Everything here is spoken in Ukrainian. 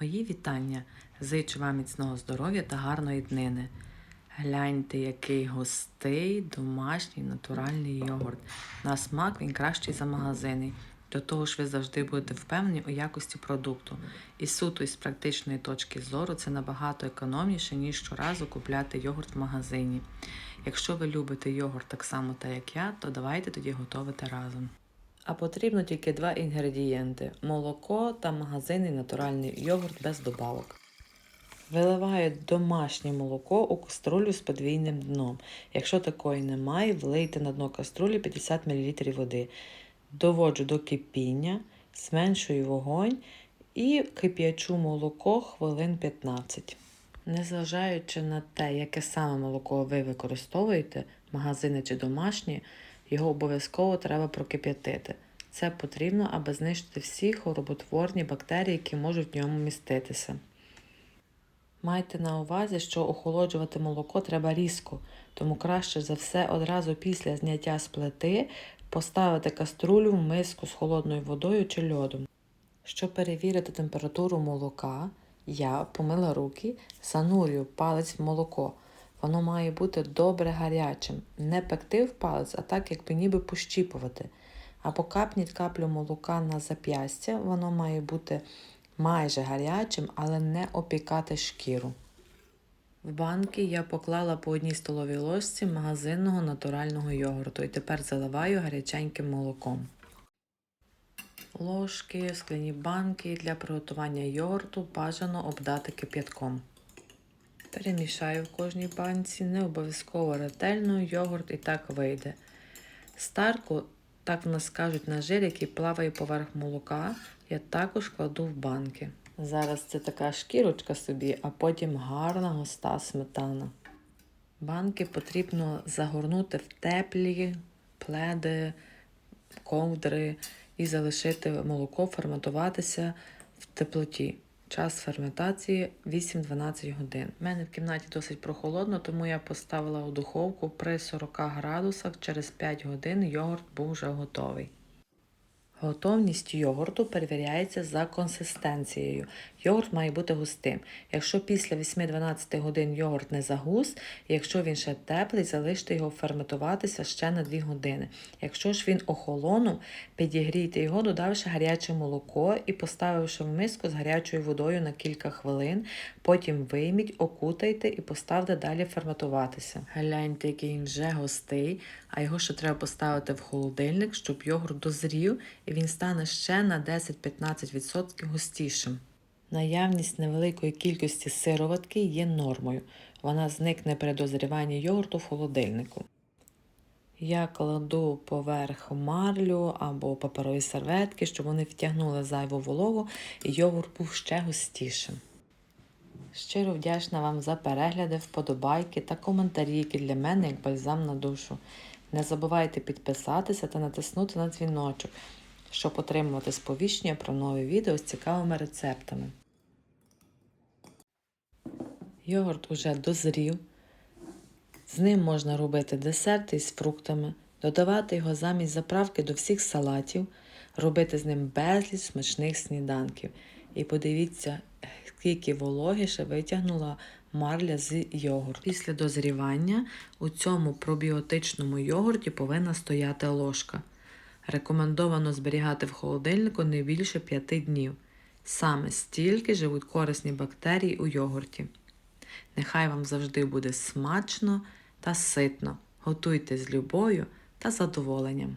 Мої вітання. Зичу вам міцного здоров'я та гарної днини. Гляньте, який густий, домашній, натуральний йогурт. На смак він кращий за магазини. До того ж, ви завжди будете впевнені у якості продукту. І суто із практичної точки зору це набагато економніше, ніж щоразу купляти йогурт в магазині. Якщо ви любите йогурт так само, так як я, то давайте тоді готувати разом. А потрібно тільки два інгредієнти: молоко та магазинний натуральний йогурт без добавок. Виливаю домашнє молоко у каструлю з подвійним дном. Якщо такої немає, влийте на дно каструлі 50 мл води. Доводжу до кипіння, зменшую вогонь і кип'ячу молоко хвилин 15. Незважаючи на те, яке саме молоко ви використовуєте, магазини чи домашнє, його обов'язково треба прокип'ятити. Це потрібно, аби знищити всі хвороботворні бактерії, які можуть в ньому міститися. Майте на увазі, що охолоджувати молоко треба різко, тому краще за все одразу після зняття з плити поставити каструлю в миску з холодною водою чи льодом. Щоб перевірити температуру молока, я помила руки, занурюю палець в молоко. Воно має бути добре гарячим, не пекти в палець, а так, якби ніби пощіпувати. Або капніть каплю молока на зап'ястя, воно має бути майже гарячим, але не опікати шкіру. В банки я поклала по одній столовій ложці магазинного натурального йогурту і тепер заливаю гаряченьким молоком. Ложки, скляні банки для приготування йогурту бажано обдати кип'ятком. Перемішаю в кожній банці, не обов'язково ретельно, йогурт і так вийде. Старку, так в нас кажуть, на жир, який плаває поверх молока, я також кладу в банки. Зараз це така шкірочка собі, а потім гарна густа сметана. Банки потрібно загорнути в теплі пледи, ковдри і залишити молоко ферментуватися в теплоті. Час ферментації 8-12 годин. У мене в кімнаті досить прохолодно, тому я поставила у духовку при 40 градусах. Через 5 годин йогурт був вже готовий. Готовність йогурту перевіряється за консистенцією. Йогурт має бути густим. Якщо після 8-12 годин йогурт не загус, якщо він ще теплий, залиште його ферментуватися ще на 2 години. Якщо ж він охолонув, підігрійте його, додавши гаряче молоко і поставивши в миску з гарячою водою на кілька хвилин. Потім вийміть, окутайте і поставте далі ферментуватися. Гляньте, який він вже густий, а його ще треба поставити в холодильник, щоб йогурт дозрів і він стане ще на 10-15% густішим. Наявність невеликої кількості сироватки є нормою. Вона зникне при дозріванні йогурту в холодильнику. Я кладу поверх марлю або паперові серветки, щоб вони втягнули зайву вологу і йогурт був ще густішим. Щиро вдячна вам за перегляди, вподобайки та коментарі, які для мене як бальзам на душу. Не забувайте підписатися та натиснути на дзвіночок, щоб отримувати сповіщення про нові відео з цікавими рецептами. Йогурт уже дозрів. З ним можна робити десерти із фруктами, додавати його замість заправки до всіх салатів, робити з ним безліч смачних сніданків. І подивіться, скільки вологіше витягнула марля з йогурту. Після дозрівання у цьому пробіотичному йогурті повинна стояти ложка. Рекомендовано зберігати в холодильнику не більше 5 днів. Саме стільки живуть корисні бактерії у йогурті. Нехай вам завжди буде смачно та ситно. Готуйте з любов'ю та задоволенням.